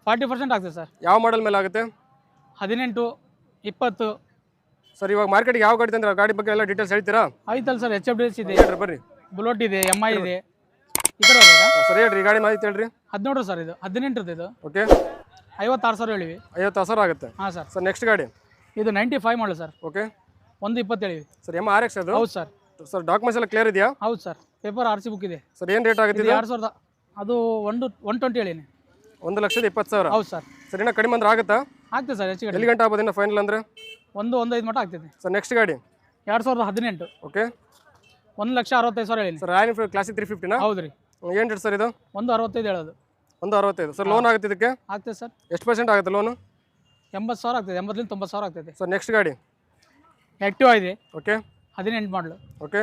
ಫಾರ್ಟಿ ಪರ್ಸೆಂಟ್ ಆಗ್ತದೆ ಸರ್ ಯಾವ ಮಾಡಲ್ ಮೇಲೆ ಆಗುತ್ತೆ? ಹದಿನೆಂಟು. ಇಪ್ಪತ್ತು. ಸರ್ ಇವಾಗ ಮಾರ್ಕೆಟ್ಗೆ ಯಾವ ಗಾಡಿ ತಂದ್ರೆ? ಆ ಗಾಡಿ ಬಗ್ಗೆ ಎಲ್ಲ ಡೀಟೇಲ್ಸ್ ಹೇಳ್ತೀರಾ? ಆಯ್ತಲ್ಲ sir H F D S ಇದೆ. ಹೇಳ್ರಿ ಬರ್ರಿ. ಬುಲೆಟ್ ಇದೆ ಎಂ ಐ ಇದೆ. ಈ ಥರ ಸರ್ ಹೇಳ್ರಿ ಈ ಗಾಡಿ ಮಾಹಿತಿ ಹೇಳ್ರಿ. ಹದಿನೇಳು ಸರ್ ಇದು ಹದಿನೆಂಟರದ್ದು ಇದು. ಓಕೆ ಐವತ್ತಾರು ಸಾವಿರ ಹೇಳಿವಿ. ಐವತ್ತು ಸಾವಿರ ಆಗುತ್ತೆ. ಹಾಂ ಸರ್. ಸರ್ ನೆಕ್ಸ್ಟ್ ಗಾಡಿ. ಇದು ninety five model sir. Okay ಒಂದು ಇಪ್ಪತ್ತು ಹೇಳಿವಿ. ಸರ್ ಎಂ ಆರ್ ಎಕ್ಸ್ ಅದು? ಹೌದು ಸರ್. ಸರ್ ಡಾಕ್ಯುಮೆಂಟ್ಸ್ ಎಲ್ಲ ಕ್ಲಿಯರ್ ಇದೆಯಾ? ಹೌದು sir. Paper R C book ಇದೆ. ಸರ್ ಏನು ರೇಟ್ ಆಗುತ್ತೆ ಇದು ಎರಡು ಸಾವಿರದ ಅದು ಒಂದು ಒನ್ ಟ್ವೆಂಟಿ ಹೇಳೀನಿ. ಒಂದು ಲಕ್ಷದ ಇಪ್ಪತ್ತು ಸಾವಿರ. ಹೌದು ಸರ್. ಸರ್ ಇನ್ನೂ ಕಡಿಮೆ ಅಂದ್ರೆ ಆಗುತ್ತಾ? ಆಗ್ತದೆ ಸರ್ ಹೆಚ್ಚು ಎಲ್ಲಿ ಗಂಟೆ ಆಗ್ಬೋದು ಇನ್ನು ಫೈನಲ್ ಅಂದರೆ? ಒಂದು ಒಂದು ಐದು ಮಟ್ಟ ಆಗ್ತದೆ. ಸರ್ ನೆಕ್ಸ್ಟ್ ಗಾಡಿ? ಎರಡು ಸಾವಿರದ ಹದಿನೆಂಟು. ಓಕೆ ಒಂದು ಲಕ್ಷ ಅರವತ್ತೈದು ಸಾವಿರ ಹೇಳಿ sir Royal Enfield Classic three ಫಿಫ್ಟಿನ ಹೌದು ರೀ. ಏನು ರೇಟ್ ಸರ್ ಇದು? ಒಂದು ಅರವತ್ತೈದು ಹೇಳೋದು. ಒಂದು ಅರವತ್ತೈದು. ಸರ್ ಲೋನ್ ಆಗುತ್ತೆ ಇದಕ್ಕೆ? ಆಗ್ತದೆ ಸರ್. ಎಷ್ಟು ಪರ್ಸೆಂಟ್ ಆಗುತ್ತೆ ಲೋನು ಎಂಬತ್ತು ಸಾವಿರ ಆಗ್ತದೆ ಎಂಬತ್ತರಿಂದ ತೊಂಬತ್ತು ಸಾವಿರ ಆಗ್ತದೆ. ಸರ್ ನೆಕ್ಸ್ಟ್ ಗಾಡಿ? ಆ್ಯಕ್ಟಿವ್ ಇದೆ. ಓಕೆ ಹದಿನೆಂಟು ಮಾಡಲು ಓಕೆ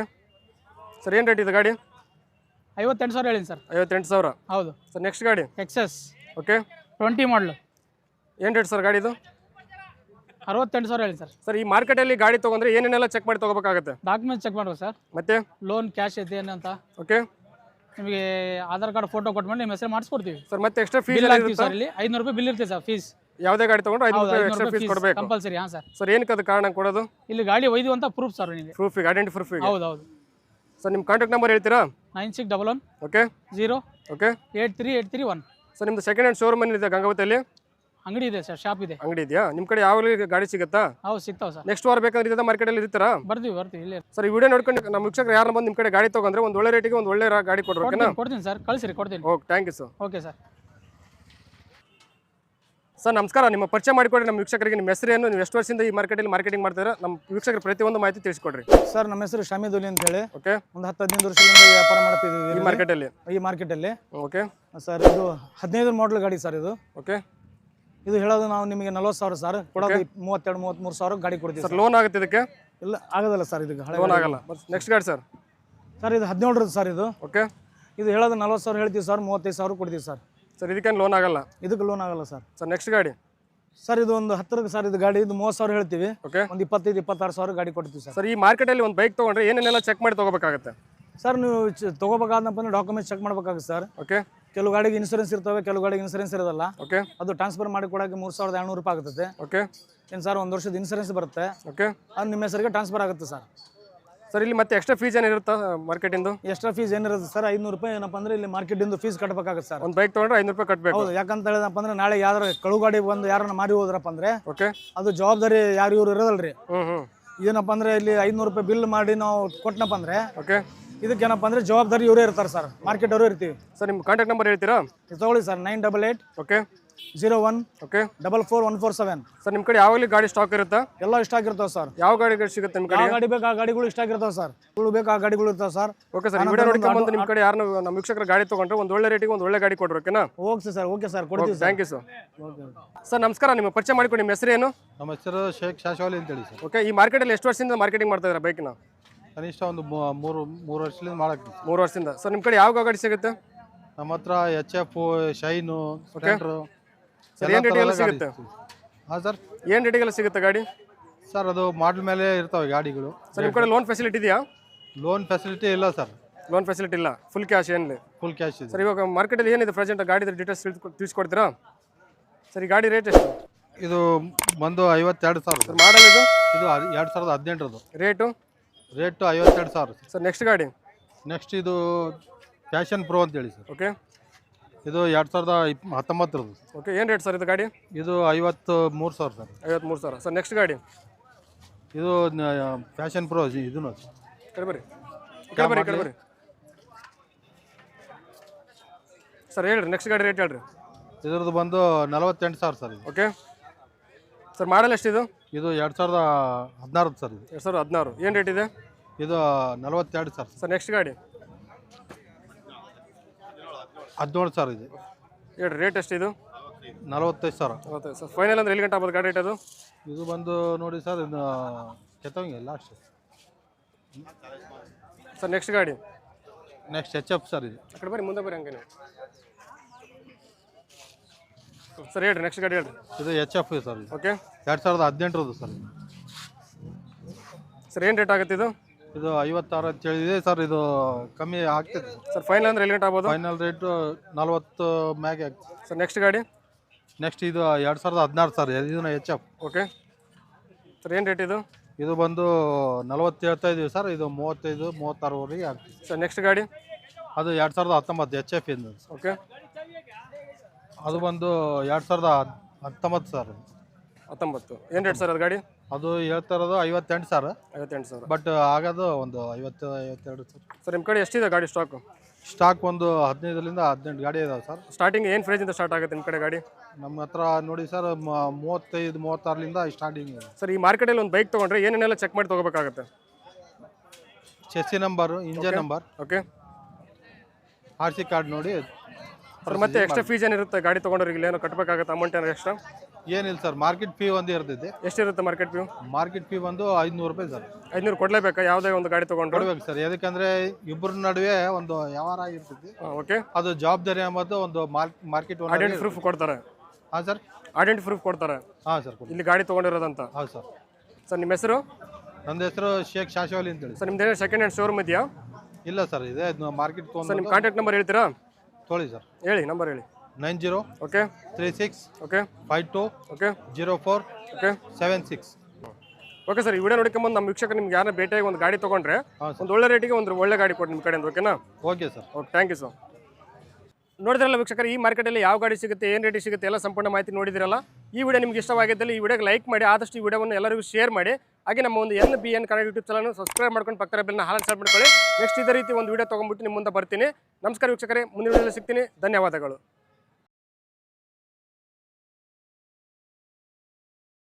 ಸರ್ ಏನು ರೇಟ್ ಇದೆ ಗಾಡಿ? ಐವತ್ತೆಂಟು ಸಾವಿರ ಹೇಳಿ ಸರ್. ಐವತ್ತೆಂಟು ಸಾವಿರ. ಹೌದು. ಸರ್ ನೆಕ್ಸ್ಟ್ ಗಾಡಿ? ಎಕ್ಸೆಸ್ ಓಕೆ ಟ್ವೆಂಟಿ ಮಾಡಲು ಏನು ರೇಟ್ ಸರ್ ಗಾಡಿದು ಅರವತ್ತೆಂಟು ಸಾವಿರ ಹೇಳಿ ಸರ್ ಸರ್ ಈ ಮಾರ್ಕೆಟಲ್ಲಿ ಗಾಡಿ ತೊಗೊಂಡ್ರೆ ಏನೇನೆಲ್ಲ ಚೆಕ್ ಮಾಡಿ ತೊಗೋಬೇಕಾಗುತ್ತೆ? ಡಾಕ್ಯುಮೆಂಟ್ ಚೆಕ್ ಮಾಡ್ಬೇಕು ಸರ್ ಮತ್ತೆ? ಲೋನ್ ಕ್ಯಾಶ್ ಇದೆ ಏನಂತ ಓಕೆ ನಿಮಗೆ ಆಧಾರ್ ಕಾರ್ಡ್ ಫೋಟೋ ಕೊಟ್ಮೇಲೆ ನಿಮ್ಮ ಹೆಸರು ಮಾಡಿಸ್ಕೊಡ್ತೀವಿ. ಸರ್ ಮತ್ತೆ ಎಕ್ಸ್ಟ್ರಾ ಫೀಸ್ ಬಿಲ್ ಎಲ್ಲ ಹಾಕ್ತೀವಿ ಸರ್ ಇಲ್ಲಿ. ಐನೂರು ರೂಪಾಯಿ ಬಿಲ್ ಇರ್ತದೆ ಸರ್ ಫೀಸ್ ಯಾವುದೇ ಗಾಡಿ ತೊಗೊಂಡ್ರೆ ಐದು ರೂಪಾಯಿ ಎಕ್ಸ್ಟ್ರಾ ಫೀಸ್ ಕೊಡಬೇಕು. ಕಂಪಲ್ಸರಿ ಹಾಂ ಸರ್ ಸರ್ ಏನಕ್ಕೆ ಅದು ಕಾರಣ ಕೊಡೋದು? ಇಲ್ಲಿ ಗಾಡಿ ಒಯ್ದು ಅಂತ ಪ್ರೂಫ್ ಸರ್ ನಿಮಗೆ. ಪ್ರೂಫಿಗೆ ಐಡೆಂಟಿ ಪ್ರೂಫಿಗೆ ಹೌದು ಹೌದು. ಸರ್ ನಿಮ್ಮ ಕಾಂಟ್ಯಾಕ್ಟ್ ನಂಬರ್ ಹೇಳ್ತೀರಾ? Nine six double one okay zero okay eight three eight three one sir ನಿಮ್ದು ಸೆಕೆಂಡ್ ಹ್ಯಾಂಡ್ ಶೋರೂಮ್ ಏನಿದೆ ಗಂಗಾವತಿಯಲ್ಲಿ? ಅಂಗಡಿ ಇದೆ ಸರ್ ಶಾಪ್ ಇದೆ. ಅಂಗಡಿ ಇದೆಯಾ? ನಿಮ್ಮ ಕಡೆ ಯಾವ ಗಾಡಿ ಸಿಗುತ್ತಾ? ಹೌದು ಸಿಗ್ತಾವ ಸರ್. ನೆಕ್ಸ್ಟ್ ವಾರ ಬೇಕಾದ್ರೆ ಇದೇ ಮಾರ್ಕೆಟಲ್ಲಿ ಇರ್ತೀರಾ? ಬರ್ತೀವಿ ಬರ್ತೀವಿ ಇಲ್ಲೇ ಸರ್ ವಿಡಿಯೋ ನೋಡ್ಕೊಂಡು ನಮ್ಮ ವೀಕ್ಷಕರು ಯಾರು ಬಂದು ನಿಮ್ಮ ಕಡೆ ಗಾಡಿ ತಗೊಂಡ್ರೆ ಒಂದು ಒಳ್ಳೆ ರೇಟಿಗೆ ಒಂದು ಒಳ್ಳೆ ಗಾಡಿ ಕೊಡ್ರಿ ಓಕೆನಾ? ಕೊಡ್ತೀನಿ ಕೊಡ್ತೀನಿ ಸರ್ ಕಳಿಸಿರಿ ಕೊಡ್ತೀನಿ. Okay thank you sir okay sir. Sir ನಮಸ್ಕಾರ. ನಿಮ್ಮ ಪರಿಚಯ ಮಾಡಿಕೊಡ್ರಿ ನಮ್ಮ ವೀಕ್ಷಕರಿಗೆ. ನಿಮ್ಮ ಹೆಸರೇನು? ನೀವು ಎಷ್ಟು ವರ್ಷದಿಂದ ಈ ಮಾರ್ಕೆಟಲ್ಲಿ ಮಾರ್ಕೆಟಿಂಗ್ ಮಾಡ್ತಾರೆ ನಮ್ಮ ವೀಕ್ಷಕರು ಪ್ರತಿಯೊಂದು ಮಾಹಿತಿ ತಿಳಿಸ್ಕೊಡ್ರಿ. ಸರ್ ನಮ್ಮ ಹೆಸರು ಶಾಮಿದುಲಿ ಅಂತ ಹೇಳಿ. ಓಕೆ. ಒಂದು ಹತ್ತು ಹದಿನೈದು ವರ್ಷದಿಂದ ವ್ಯಾಪಾರ ಈ ಮಾಡ್ತಿದ್ದೀವಿ ಮಾರ್ಕೆಟಲ್ಲಿ ಈ ಮಾರ್ಕೆಟಲ್ಲಿ ಓಕೆ. ಸರ್ ಇದು ಹದಿನೈದು ಮಾಡಲ್ ಗಾಡಿ ಸರ್ ಇದು. ಓಕೆ. ಇದು ಹೇಳೋದು ನಾವು ನಿಮಗೆ ನಲ್ವತ್ತು ಸಾವಿರ ಸರ್. ಕೊಡೋದು ಮೂವತ್ತೆರಡು ಮೂವತ್ತ್ಮೂರು ಸಾವಿರ ಗಾಡಿ ಕೊಡ್ತೀವಿ ಸರ್ ಸರ್. ಲೋನ್ ಆಗುತ್ತೆ ಇದಕ್ಕೆ ಇಲ್ಲ ಆಗೋದಲ್ಲ ಸರ್ ಇದಕ್ಕೆ ಹಳೆ ಲೋನ್ ಆಗಲ್ಲ. ನೆಕ್ಸ್ಟ್ ಗಾಡಿ ಸರ್. ಸರ್ ಇದು ಹದಿನೇಳರದ್ದು ಸರ್ ಇದು. ಓಕೆ. ಇದು ಹೇಳೋದು ನಲ್ವತ್ತು ಸಾವಿರ ಹೇಳ್ತೀವಿ ಸರ್ ಮೂವತ್ತೈದು ಸಾವಿರ ಕೊಡ್ತೀವಿ ಸರ್. ಸರ್ ಇದಕ್ಕೇನು ಲೋನ್ ಆಗಲ್ಲ? ಇದಕ್ಕೆ ಲೋನ್ ಆಗಲ್ಲ ಸರ್. ಸರ್ ನೆಕ್ಸ್ಟ್ ಗಾಡಿ? ಸರ್ ಇದು ಒಂದು ಹತ್ತಿರಕ್ಕೆ ಸರ್ ಇದು ಗಾಡಿ ಇದು ಮೂವತ್ತು ಸಾವಿರ ಹೇಳ್ತೀವಿ. ಓಕೆ ಒಂದು ಇಪ್ಪತ್ತೈದು ಇಪ್ಪತ್ತಾರು ಸಾವಿರ ಗಾಡಿ ಕೊಡ್ತೀವಿ ಸರ್. ಸರ್ ಈ ಮಾರ್ಕೆಟಲ್ಲಿ ಒಂದು ಬೈಕ್ ತೊಗೊಂಡ್ರೆ ಏನೇನೆಲ್ಲ ಚೆಕ್ ಮಾಡಿ ತೊಗೋಬೇಕಾಗುತ್ತೆ? ಸರ್ ನೀವು ತೊಗೋಬೇಕಾದ್ರೆ ಡಾಕ್ಯುಮೆಂಟ್ಸ್ ಚೆಕ್ ಮಾಡ್ಬೇಕಾಗುತ್ತೆ ಸರ್. ಓಕೆ ಕೆಲವು ಗಾಡಿಗೆ ಇನ್ಸೂರೆನ್ಸ್ ಇರ್ತವೆ ಕೆಲವು ಗಾಡಿಗೆ ಇನ್ಸೂರೆನ್ಸ್ ಇರೋದಲ್ಲ. ಓಕೆ ಅದು ಟ್ರಾನ್ಸ್ಫರ್ ಮಾಡಿ ಕೊಡೋಕೆ ಮೂರು ಸಾವಿರದ ಏಳ್ನೂರು ರೂಪಾಯಿ ಆಗುತ್ತೆ ಓಕೆ ಏನು ಸರ್ ಒಂದು ವರ್ಷದ ಇನ್ಸೂರೆನ್ಸ್ ಬರುತ್ತೆ. ಓಕೆ ಅದು ನಿಮ್ಮ ಹೆಸರಿಗೆ ಟ್ರಾನ್ಸ್ಫರ್ ಆಗುತ್ತೆ ಸರ್. ಸರ್ ಇಲ್ಲಿ ಮತ್ತೆ ಎಕ್ಸ್ಟ್ರಾ ಫೀಸ್ ಏನಿರುತ್ತೆ ಮಾರ್ಕೆಟಿಂದು ಎಕ್ಸ್ಟ್ರಾ ಫೀಸ್ ಏನಿರುತ್ತೆ? ಸರ್ ಐನೂರು ರೂಪಾಯಿ ಏನಪ್ಪ ಅಂದ್ರೆ ಇಲ್ಲಿ ಮಾರ್ಕೆಟಿಂದು ಫೀಸ್ ಕಟ್ಬೇಕಾಗುತ್ತೆ ಸರ್ ಒಂದು ಬೈಕ್ ತೊಗೊಂಡ್ರೆ ಐನೂರು ರೂಪಾಯಿ ಕಟ್ಟಬೇಕು ಹೌದು ಯಾಕಂತ ಹೇಳಿದಪ್ಪ ಅಂದ್ರೆ ನಾಳೆ ಯಾರು ಕಳುಗಾಡಿ ಬಂದು ಯಾರನ್ನ ಮಾರಿ ಹೋದ್ರಪ್ಪ ಅಂದ್ರೆ ಓಕೆ ಅದು ಜವಾಬ್ದಾರಿ ಯಾರು ಇವ್ರು ಇರೋದಲ್ರಿ. ಏನಪ್ಪ ಅಂದ್ರೆ ಇಲ್ಲಿ ಐನೂರು ರೂಪಾಯಿ ಬಿಲ್ ಮಾಡಿ ನಾವು ಕೊಟ್ಟನಪ್ಪ ಅಂದ್ರೆ ಓಕೆ ಇದಕ್ಕೇನಪ್ಪ ಅಂದ್ರೆ ಜವಾಬ್ದಾರಿ ಇವರೇ ಇರ್ತಾರೆ ಸರ್ ಮಾರ್ಕೆಟ್ ಅವರು ಇರ್ತೀವಿ. ಸರ್ ನಿಮ್ಮ ಕಾಂಟ್ಯಾಕ್ಟ್ ನಂಬರ್ ಹೇಳ್ತೀರಾ? ತೊಗೊಳ್ಳಿ sir nine double eight okay zero one okay. Double four one four seven. Sir ನಿಮ್ಮ ಕಡೆ ಯಾವಾಗಲೂ ಗಾಡಿ ಸ್ಟಾಕ್ ಇರುತ್ತಾ? ಎಲ್ಲ ಇಷ್ಟ ಆಗಿರ್ತಾವೆ ಸರ್. ಯಾವ ಗಾಡಿ ಸಿಗುತ್ತೆ ನಿಮ್ಮ ಕಡೆ ಯಾವ ಗಾಡಿ ಬೇಕು ಆ ಗಾಡಿಗಳು ಇಷ್ಟ ಆಗಿರ್ತಾವೆ ಸರ್. ಗಳು ಬೇಕು ಆ ಗಾಡಿಗಳು ಇರ್ತಾವೆ ಸರ್. ಓಕೆ ಸರ್ ವಿಡಿಯೋ ನೋಡ್ಕೊಂಬಂದು ನಿಮ್ಮ ಕಡೆ ಯಾರು ನಮ್ಮ ವೀಕ್ಷಕರ ಗಾಡಿ ತೊಗೊಂಡ್ರೆ ಒಂದು ಒಳ್ಳೆ ರೇಟಿಗೆ ಒಂದು ಒಳ್ಳೆ ಗಾಡಿ ಕೊಡ್ರಿ ಓಕೆನಾ ಓಕೆ ಸರ್ ಓಕೆ ಸರ್ ಕೊಡ್ತೀವಿ sir. Thank you sir sir ನಮಸ್ಕಾರ ನಿಮ್ಮ ಪರಿಚಯ ಮಾಡಿಕೊಡಿ ನಿಮ್ಮ ಹೆಸರು ಏನು? ನಮ್ಮ ಹೆಸರು ಶೇಖ್ ಅಂತ ಹೇಳಿ ಸರ್. ಓಕೆ ಈ ಮಾರ್ಕೆಟಲ್ಲಿ ಎಷ್ಟು ವರ್ಷದಿಂದ ಮಾರ್ಕೆಟಿಂಗ್ ಮಾಡ್ತಾ ಇದ್ದಾರೆ ಬೈಕ್ನ ಕನಿಷ್ಠ ಒಂದು ಮೂರು ಮೂರು ವರ್ಷದಿಂದ ಮಾಡಕ್ಕೆ ಮೂರು ವರ್ಷದಿಂದ. ಸರ್ ನಿಮ್ಮ ಕಡೆ ಯಾವ ಗಾಡಿ ಸಿಗುತ್ತೆ? ನಮ್ಮ ಹತ್ರ H F Shine Splendor sir ಏನು ರೇಟಿಗೆಲ್ಲ ಸಿಗುತ್ತೆ? ಹಾಂ ಸರ್. ಏನು ರೇಟಿಗೆಲ್ಲ ಸಿಗುತ್ತೆ ಗಾಡಿ? ಸರ್ ಅದು ಮಾಡಲ್ ಮೇಲೆ ಇರ್ತಾವೆ ಗಾಡಿಗಳು. ಸರ್ ನಿಮ್ಮ ಕಡೆ ಲೋನ್ ಫೆಸಿಲಿಟಿ ಇದೆಯಾ? ಲೋನ್ ಫೆಸಿಲಿಟಿ ಇಲ್ಲ ಸರ್. ಲೋನ್ ಫೆಸಿಲಿಟಿ ಇಲ್ಲ. ಫುಲ್ ಕ್ಯಾಶ್ ಏನಿಲ್ಲ ಫುಲ್ ಕ್ಯಾಶ್ ಇದೆ. ಸರ್ ಇವಾಗ ಮಾರ್ಕೆಟಲ್ಲಿ ಏನಿದೆ ಪ್ರೆಸೆಂಟ್ ಗಾಡಿ ಡೀಟೇಲ್ಸ್ ತಿಳಿಸ್ಕೊಡ್ತೀರಾ? ಸರ್ ಈ ಗಾಡಿ ರೇಟ್ ಎಷ್ಟು? ಇದು ಬಂದು ಐವತ್ತೆರಡು ಸಾವಿರ. ಸರ್ ಮಾಡಲ್ ಇದು? ಇದು ಎರಡು ಸಾವಿರದ ಹದಿನೆಂಟರದು ರೇಟು ರೇಟು ಐವತ್ತೆರಡು ಸಾವಿರ ಸರ್. ನೆಕ್ಸ್ಟ್ ಗಾಡಿ? ನೆಕ್ಸ್ಟ್ ಇದು ಪ್ಯಾಷನ್ ಪ್ರೋ ಅಂತೇಳಿ ಸರ್. ಓಕೆ ಇದು ಎರಡು ಸಾವಿರದ ಇಪ್ ಹತ್ತೊಂಬತ್ತರದು ಓಕೆ ಏನು ರೇಟ್ ಸರ್ ಇದು ಗಾಡಿ? ಇದು ಐವತ್ತು ಮೂರು ಸಾವಿರ ಸರ್. ಐವತ್ಮೂರು ಸಾವಿರ. ಸರ್ ನೆಕ್ಸ್ಟ್ ಗಾಡಿ? ಇದು ಫ್ಯಾಷನ್ ಪ್ರೋ ಇದು ಕಡೆ ಬರ್ರಿ. ಈ ಕಡೆ ಬರ್ರಿ ಈ ಕಡೆ ಬರ್ರಿ. ಸರ್ ಹೇಳ್ರಿ ನೆಕ್ಸ್ಟ್ ಗಾಡಿ ರೇಟ್ ಹೇಳ್ರಿ. ಇದ್ರದ್ದು ಬಂದು ನಲವತ್ತೆಂಟು ಸಾವಿರ ಸರ್ ಇದು. ಓಕೆ. ಸರ್ ಮಾಡಲ್ ಎಷ್ಟಿದು ಇದು? ಎರಡು ಸಾವಿರದ ಹದಿನಾರು ಸರ್ ಇದು. ಎರಡು ಸಾವಿರದ ಹದಿನಾರು. ಏನು ರೇಟ್ ಇದೆ? ಇದು ನಲವತ್ತೆರಡು ಸರ್. ಸರ್ ನೆಕ್ಸ್ಟ್ ಗಾಡಿ? ಹದಿನೇಳು ಸಾವಿರ ಇದೆ. ಹೇಳಿ ರೇಟ್ ಎಷ್ಟು ಇದು? ನಲವತ್ತೈದು ಸಾವಿರ. ನಲವತ್ತೈದು ಸರ್ ಫೈನಲ್ ಅಂದ್ರೆ ಎಲ್ಲಿ ಗಂಟೆ ಆಗ್ಬೋದು ಗಾಡಿ ರೇಟ್ ಅದು? ಇದು ಬಂದು ನೋಡಿ ಸರ್ ಇದು ಕೆತ್ತವಂಗೆ ಲಾಸ್ಟ್ ಸರ್ ನೆಕ್ಸ್ಟ್ ಗಾಡಿ? ನೆಕ್ಸ್ಟ್ ಎಚ್ ಎಫ್ ಸರ್ ಇದು. ಆ ಕಡೆ ಬರ್ರಿ ಮುಂದೆ ಬರ್ರಿ ಹಂಗೆ ಸರ್ ಹೇಳ್ರಿ ನೆಕ್ಸ್ಟ್ ಗಾಡಿ ಹೇಳ್ರಿ. ಇದು ಎಚ್ ಎಫ್ ಸರ್ ಇದು. ಓಕೆ ಎರಡು ಸಾವಿರದ ಹದಿನೆಂಟರದ್ದು ಸರ್ ಇದು. ಸರ್ ಏನು ರೇಟ್ ಆಗುತ್ತೆ ಇದು? ಇದು ಐವತ್ತಾರು ಅಂತ ಹೇಳಿದೆ. ಸರ್ ಇದು ಕಮ್ಮಿ ಆಗ್ತದೆ. ಸರ್ ಫೈನಲ್ ಅಂದ್ರೆ ಎಲ್ಲಿ ಗಂಟೆ ಆಗ್ಬೋದು? ಫೈನಲ್ ರೇಟು ನಲ್ವತ್ತು ಮ್ಯಾಗೆ ಆಗ್ತದೆ. ಸರ್ ನೆಕ್ಸ್ಟ್ ಗಾಡಿ? ನೆಕ್ಸ್ಟ್ ಇದು ಎರಡು ಸಾವಿರದ ಹದಿನಾರು ಸರ್ ಇದನ್ನ ಎಚ್ ಎಫ್ ಓಕೆ. ಸರ್ ಏನು ರೇಟ್ ಇದು? ಇದು ಬಂದು ನಲವತ್ತು ಹೇಳ್ತಾ ಇದೀವಿ ಸರ್ ಇದು ಮೂವತ್ತೈದು ಮೂವತ್ತಾರುವರೆಗೆ ಆಗ್ತದೆ. ಸರ್ ನೆಕ್ಸ್ಟ್ ಗಾಡಿ? ಅದು ಎರಡು ಸಾವಿರದ ಹತ್ತೊಂಬತ್ತು ಎಚ್ ಎಫ್ ಇಂದ. ಓಕೆ. ಅದು ಬಂದು ಎರಡು ಸಾವಿರದ ಹತ್ತೊಂಬತ್ತು ಸರ್. ಹತ್ತೊಂಬತ್ತು. ಏನು ರೇಟ್ ಸರ್ ಅದು ಗಾಡಿ? ಅದು ಹೇಳ್ತಾ ಇರೋದು ಐವತ್ತೆಂಟು ಸರ್. ಐವತ್ತೆಂಟು ಸಾವಿರ ಬಟ್ ಆಗೋದು ಒಂದು ಐವತ್ತು ಐವತ್ತೆರಡು ಸರ್. ಸರ್ ನಿಮ್ಮ ಕಡೆ ಎಷ್ಟಿದೆ ಗಾಡಿ ಸ್ಟಾಕು ಸ್ಟಾಕ್ ಒಂದು ಹದಿನೈದರಿಂದ ಹದಿನೆಂಟು ಗಾಡಿ ಇದಾವೆ ಸರ್. ಸ್ಟಾರ್ಟಿಂಗ್ ಏನು ಫ್ರೇಜಿಂದ ಸ್ಟಾರ್ಟ್ ಆಗುತ್ತೆ ನಿಮ್ಮ ಕಡೆ ಗಾಡಿ? ನಮ್ಮ ಹತ್ರ ನೋಡಿ ಸರ್ ಮ- ಮೂವತ್ತೈದು ಮೂವತ್ತಾರರಿಂದ ಸ್ಟಾರ್ಟಿಂಗ್ ಇದೆ. ಸರ್ ಈ ಮಾರ್ಕೆಟಲ್ಲಿ ಒಂದು ಬೈಕ್ ತೊಗೊಂಡ್ರೆ ಏನೇನೆಲ್ಲ ಚೆಕ್ ಮಾಡಿ ತೊಗೋಬೇಕಾಗುತ್ತೆ? Chassis number engine number okay R C card ನೋಡಿ. ಸರ್ ಮತ್ತೆ ಎಕ್ಸ್ಟ್ರಾ ಫೀಸ್ ಏನಿರುತ್ತೆ ಗಾಡಿ ತೊಗೊಂಡ್ರಿಗೆ? ಏನೋ ಕಟ್ಟಬೇಕಾಗುತ್ತೆ ಅಮೌಂಟ್ ಏನಾದ್ರು ಎಕ್ಸ್ಟ್ರಾ ಏನಿಲ್ಲ ಸರ್ ಮಾರ್ಕೆಟ್ ಫೀ ಒಂದು ಇರ್ತೈತೆ ಎಷ್ಟಿರುತ್ತೆ ಮಾರ್ಕೆಟ್ ಫೀ ಮಾರ್ಕೆಟ್ ಫೀ ಬಂದು ಐದುನೂರು ರೂಪಾಯಿ ಸರ್. ಐದುನೂರು ಕೊಡ್ಲೇಬೇಕಾ? ಯಾವುದೇ ಒಂದು ಗಾಡಿ ತೊಗೊಂಡು ಕೊಡ್ಬೇಕು ಸರ್. ಯಾಕಂದ್ರೆ ಇಬ್ಬರ ನಡುವೆ ಒಂದು ವ್ಯವಹಾರ ಆಗಿರ್ತೈತಿ ಓಕೆ ಅದು ಜವಾಬ್ದಾರಿ ಎಂಬುದು ಒಂದು ಮಾರ್ಕೆಟ್ ಐಡೆಂಟಿ ಪ್ರೂಫ್ ಕೊಡ್ತಾರೆ. ಹಾಂ ಸರ್? ಐಡೆಂಟಿ ಪ್ರೂಫ್ ಕೊಡ್ತಾರೆ. ಹಾಂ ಸರ್ ಕೊಡಿ ಇಲ್ಲಿ ಗಾಡಿ ತೊಗೊಂಡಿರೋದಂತ. ಹೌದು ಸರ್. ಸರ್ ನಿಮ್ಮ ಹೆಸರು? ನನ್ನ ಹೆಸರು ಶೇಖ್ ಅಂತ ಅಂತೇಳಿ. ಸರ್ ನಿಮ್ದು ಏನೋ ಸೆಕೆಂಡ್ ಹ್ಯಾಂಡ್ ಶೋರೂಮ್ ಇದೆಯಾ? ಇಲ್ಲ ಸರ್ ಇದೆ. ಮಾರ್ಕೆಟ್ ಸರ್ ನಿಮ್ಮ ಕಾಂಟ್ಯಾಕ್ಟ್ ನಂಬರ್ ಹೇಳ್ತೀರಾ? ತೊಗೊಳ್ಳಿ ಸರ್. ಹೇಳಿ ನಂಬರ್ ಹೇಳಿ. Nine zero okay. Three six okay. Five two okay. Zero four okay. Seven six. Okay sir ಈ ವಿಡಿಯೋ ನೋಡ್ಕೊಂಬಂದು ನಮ್ಮ ವೀಕ್ಷಕ ನಿಮ್ಗೆ ಯಾರನ್ನ ಭೇಟಿಯಾಗಿ ಒಂದು ಗಾಡಿ ತೊಗೊಂಡ್ರೆ ಒಂದು ಒಳ್ಳೆ ರೇಟಿಗೆ ಒಂದು ಒಳ್ಳೆ ಗಾಡಿ ಕೊಡಿ ನಿಮ್ಮ ಕಡೆಯಿಂದ ಓಕೆನಾ? Okay sir. Okay thank you sir ನೋಡಿದ್ರಲ್ಲ ವೀಕ್ಷಕರು ಈ ಮಾರ್ಕೆಟಲ್ಲಿ ಯಾವ ಗಾಡಿ ಸಿಗುತ್ತೆ ಏನು ರೇಟಿಗೆ ಸಿಗುತ್ತೆ ಎಲ್ಲ ಸಂಪೂರ್ಣ ಮಾಹಿತಿ ನೋಡಿದಿರಲ್ಲ. ಈ ವಿಡಿಯೋ ನಿಮ್ಗೆ ಇಷ್ಟವಾಗಿದ್ದಲ್ಲಿ ಈ ವಿಡಿಯೋಗೆ ಲೈಕ್ ಮಾಡಿ ಆದಷ್ಟು ಈ ವಿಡಿಯೋವನ್ನು ಎಲ್ಲರಿಗೂ ಶೇರ್ ಮಾಡಿ. ಹಾಗೆ ನಮ್ಮ ಒಂದು N B N Kannada YouTube channel subscribe ಮಾಡ್ಕೊಂಡು ಪಕ್ಕದ ಬೆಲ್ಲ ಹಾಲು ಸೆಟ್ ಮಾಡ್ಕೊಳ್ಳಿ. ನೆಕ್ಸ್ಟ್ ಇದೇ ರೀತಿ ಒಂದು ವಿಡಿಯೋ ತೊಗೊಂಡ್ಬಿಟ್ಟು ನಿಮ್ಮ ಮುಂದೆ ಬರ್ತೀನಿ. ನಮಸ್ಕಾರ ವೀಕ್ಷಕರೇ ಮುಂದಿನ ವಿಡಿಯೋದಲ್ಲಿ ಸಿಗ್ತೀನಿ. ಧನ್ಯವಾದಗಳು.